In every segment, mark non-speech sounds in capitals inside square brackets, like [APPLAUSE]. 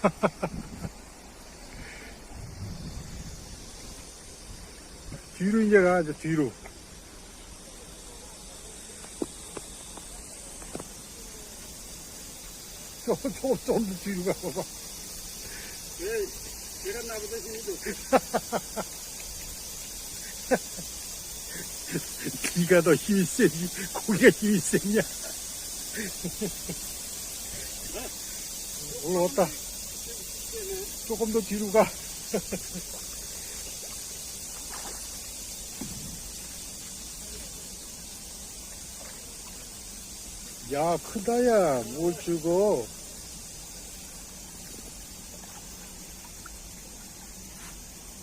[LAUGHS] 뒤로 이제 가, 이제 뒤로. [LAUGHS] 좀, 좀, 좀더 뒤로 가봐봐. 왜, 제가 나보다 힘이 좋지. 네가 더 힘이 세지, 고기가 힘이 세냐? [LAUGHS] 올라왔다. 조금 더 뒤로 가. [LAUGHS] 야, 크다, 야. 뭘 주고.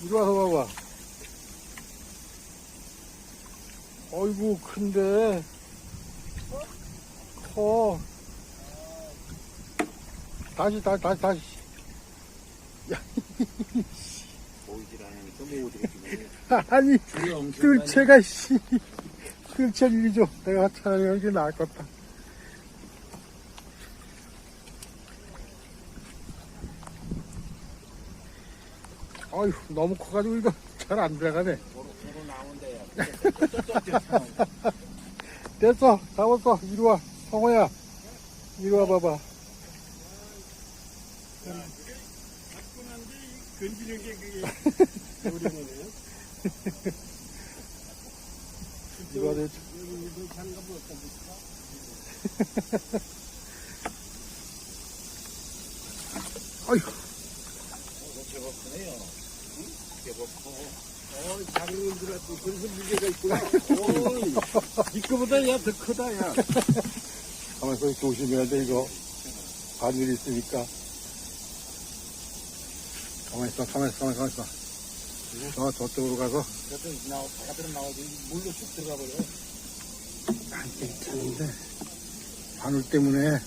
이리 와서 봐봐. 어이구, 큰데. 커. 다시, 다시, 다시, 다시. 보이질 않으니까 못 오더라고요. 아니, 뜰채가, 씨. 뜰채 이리 줘. 내가 차라리 여기 나을 것 같다. 어휴, 너무 커가지고 이거 잘 안 들어가네. 서로 [LAUGHS] 나온대요. 됐어. 잡았어. 이리 와. 성호야. 이리 와 봐봐. 가뿐한데 건지는 게 그게 어려워요. 이거 내 여기 장갑을 어디다 붙일까? 이거 제법 크네요. 응? 제법 커. 어, 작은 건 들었고 그래서 무게가 있구나. 어, 이거보다 야 더 크다 야. 가만있어. 조심해야 돼, 이거. 바늘 있으니까. 가만 있어, 가만 있어, 가만 있어, 가만 있어. 저, 저쪽으로 가서. 저도 나와 바깥으로 나와서 물로 쑥 들어가 버려. 안 괜찮은데. 바늘 때문에.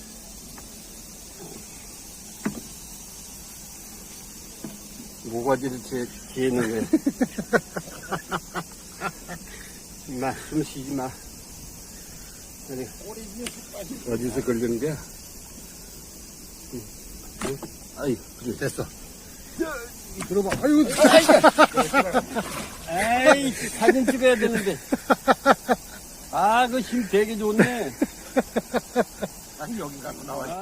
모가지를 제 뒤에는 왜? [LAUGHS] 마, 숨 쉬지 마. 그래. 어디서 걸린 거야? 아이, 그래, 됐어. 들어봐. 아이고, 에이, 사진 찍어야 되는데. 아, 그 힘 되게 좋네. [LAUGHS] 아니, 여기 갖고 나와.